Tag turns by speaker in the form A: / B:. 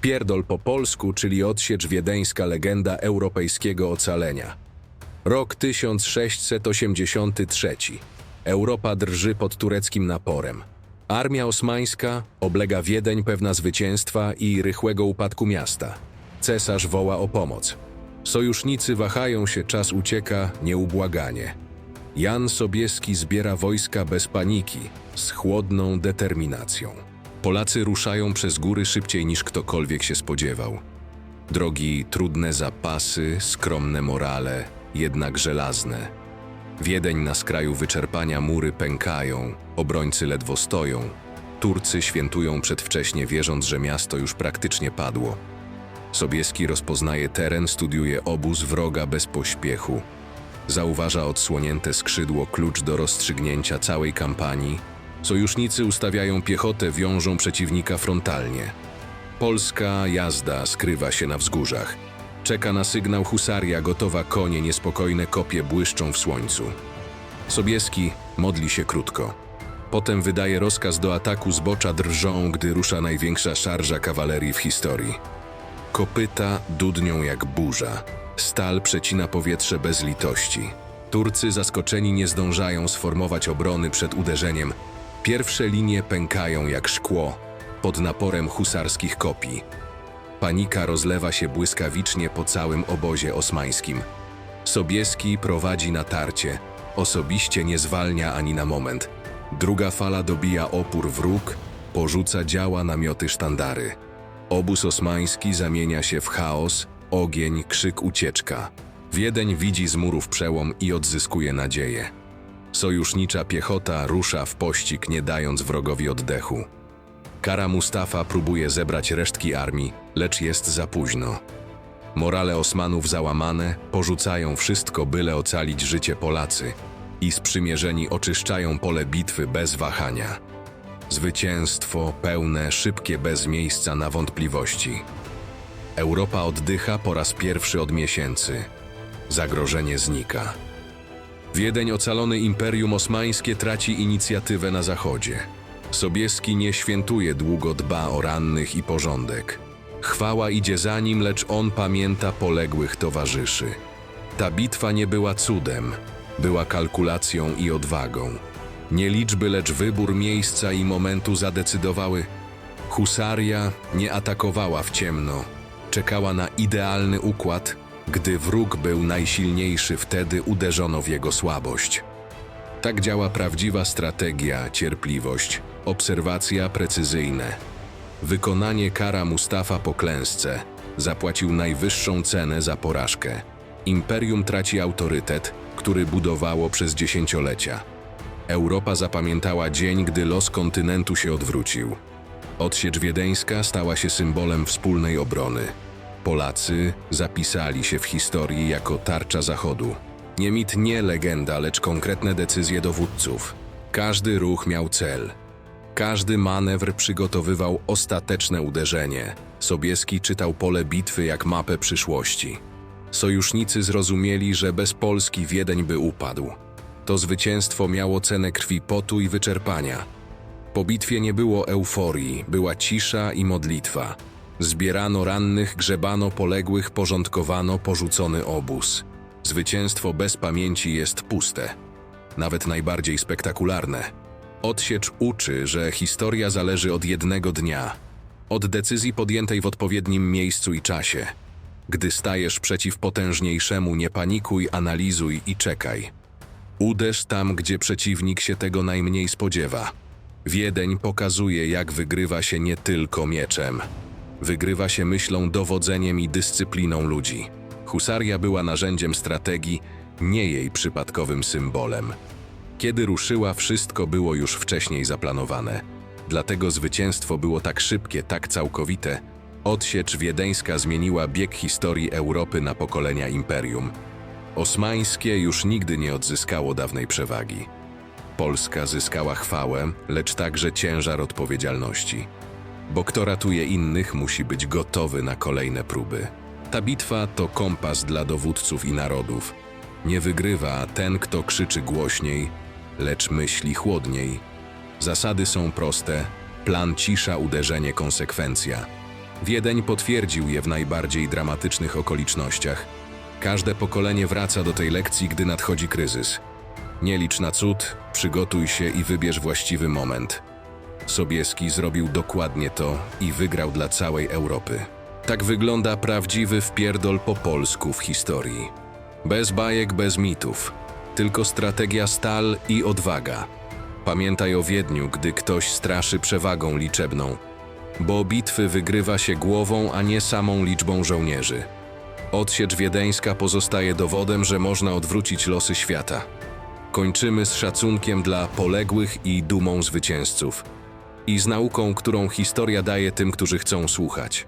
A: Wpierdol po polsku, czyli odsiecz wiedeńska legenda europejskiego ocalenia. Rok 1683. Europa drży pod tureckim naporem. Armia osmańska oblega Wiedeń pewna zwycięstwa i rychłego upadku miasta. Cesarz woła o pomoc. Sojusznicy wahają się, czas ucieka nieubłaganie. Jan Sobieski zbiera wojska bez paniki, z chłodną determinacją. Polacy ruszają przez góry szybciej niż ktokolwiek się spodziewał. Drogi trudne zapasy, skromne morale, jednak żelazne. Wiedeń na skraju wyczerpania mury pękają, obrońcy ledwo stoją. Turcy świętują przedwcześnie, wierząc, że miasto już praktycznie padło. Sobieski rozpoznaje teren, studiuje obóz wroga bez pośpiechu. Zauważa odsłonięte skrzydło, klucz do rozstrzygnięcia całej kampanii. Sojusznicy ustawiają piechotę, wiążą przeciwnika frontalnie. Polska jazda skrywa się na wzgórzach. Czeka na sygnał husaria, gotowa konie, niespokojne kopie błyszczą w słońcu. Sobieski modli się krótko. Potem wydaje rozkaz do ataku, zbocza drżą, gdy rusza największa szarża kawalerii w historii. Kopyta dudnią jak burza. Stal przecina powietrze bez litości. Turcy zaskoczeni nie zdążają sformować obrony przed uderzeniem. Pierwsze linie pękają jak szkło pod naporem husarskich kopii. Panika rozlewa się błyskawicznie po całym obozie osmańskim. Sobieski prowadzi natarcie, osobiście nie zwalnia ani na moment. Druga fala dobija opór wróg, porzuca działa namioty sztandary. Obóz osmański zamienia się w chaos, ogień, krzyk, ucieczka. Wiedeń widzi z murów przełom i odzyskuje nadzieję. Sojusznicza piechota rusza w pościg, nie dając wrogowi oddechu. Kara Mustafa próbuje zebrać resztki armii, lecz jest za późno. Morale Osmanów załamane, porzucają wszystko, byle ocalić życie Polacy i sprzymierzeni oczyszczają pole bitwy bez wahania. Zwycięstwo pełne, szybkie, bez miejsca na wątpliwości. Europa oddycha po raz pierwszy od miesięcy. Zagrożenie znika. Wiedeń ocalony Imperium Osmańskie traci inicjatywę na zachodzie. Sobieski nie świętuje długo, dba o rannych i porządek. Chwała idzie za nim, lecz on pamięta poległych towarzyszy. Ta bitwa nie była cudem, była kalkulacją i odwagą. Nie liczby, lecz wybór miejsca i momentu zadecydowały. Husaria nie atakowała w ciemno, czekała na idealny układ, gdy wróg był najsilniejszy, wtedy uderzono w jego słabość. Tak działa prawdziwa strategia, cierpliwość, obserwacja precyzyjne. Wykonanie kara Mustafa po klęsce zapłacił najwyższą cenę za porażkę. Imperium traci autorytet, który budowało przez dziesięciolecia. Europa zapamiętała dzień, gdy los kontynentu się odwrócił. Odsiecz wiedeńska stała się symbolem wspólnej obrony. Polacy zapisali się w historii jako tarcza Zachodu. Nie mit, nie legenda, lecz konkretne decyzje dowódców. Każdy ruch miał cel. Każdy manewr przygotowywał ostateczne uderzenie. Sobieski czytał pole bitwy jak mapę przyszłości. Sojusznicy zrozumieli, że bez Polski Wiedeń by upadł. To zwycięstwo miało cenę krwi, potu i wyczerpania. Po bitwie nie było euforii, była cisza i modlitwa. Zbierano rannych, grzebano poległych, porządkowano porzucony obóz. Zwycięstwo bez pamięci jest puste, nawet najbardziej spektakularne. Odsiecz uczy, że historia zależy od jednego dnia, od decyzji podjętej w odpowiednim miejscu i czasie. Gdy stajesz przeciw potężniejszemu, nie panikuj, analizuj i czekaj. Uderz tam, gdzie przeciwnik się tego najmniej spodziewa. Wiedeń pokazuje, jak wygrywa się nie tylko mieczem. Wygrywa się myślą, dowodzeniem i dyscypliną ludzi. Husaria była narzędziem strategii, nie jej przypadkowym symbolem. Kiedy ruszyła, wszystko było już wcześniej zaplanowane. Dlatego zwycięstwo było tak szybkie, tak całkowite. Odsiecz wiedeńska zmieniła bieg historii Europy na pokolenia imperium. Osmańskie już nigdy nie odzyskało dawnej przewagi. Polska zyskała chwałę, lecz także ciężar odpowiedzialności. Bo kto ratuje innych, musi być gotowy na kolejne próby. Ta bitwa to kompas dla dowódców i narodów. Nie wygrywa ten, kto krzyczy głośniej, lecz myśli chłodniej. Zasady są proste: plan cisza, uderzenie, konsekwencja. Wiedeń potwierdził je w najbardziej dramatycznych okolicznościach. Każde pokolenie wraca do tej lekcji, gdy nadchodzi kryzys. Nie licz na cud, przygotuj się i wybierz właściwy moment. Sobieski zrobił dokładnie to i wygrał dla całej Europy. Tak wygląda prawdziwy wpierdol po polsku w historii. Bez bajek, bez mitów. Tylko strategia stal i odwaga. Pamiętaj o Wiedniu, gdy ktoś straszy przewagą liczebną. Bo bitwy wygrywa się głową, a nie samą liczbą żołnierzy. Odsiecz wiedeńska pozostaje dowodem, że można odwrócić losy świata. Kończymy z szacunkiem dla poległych i dumą zwycięzców. I z nauką, którą historia daje tym, którzy chcą słuchać.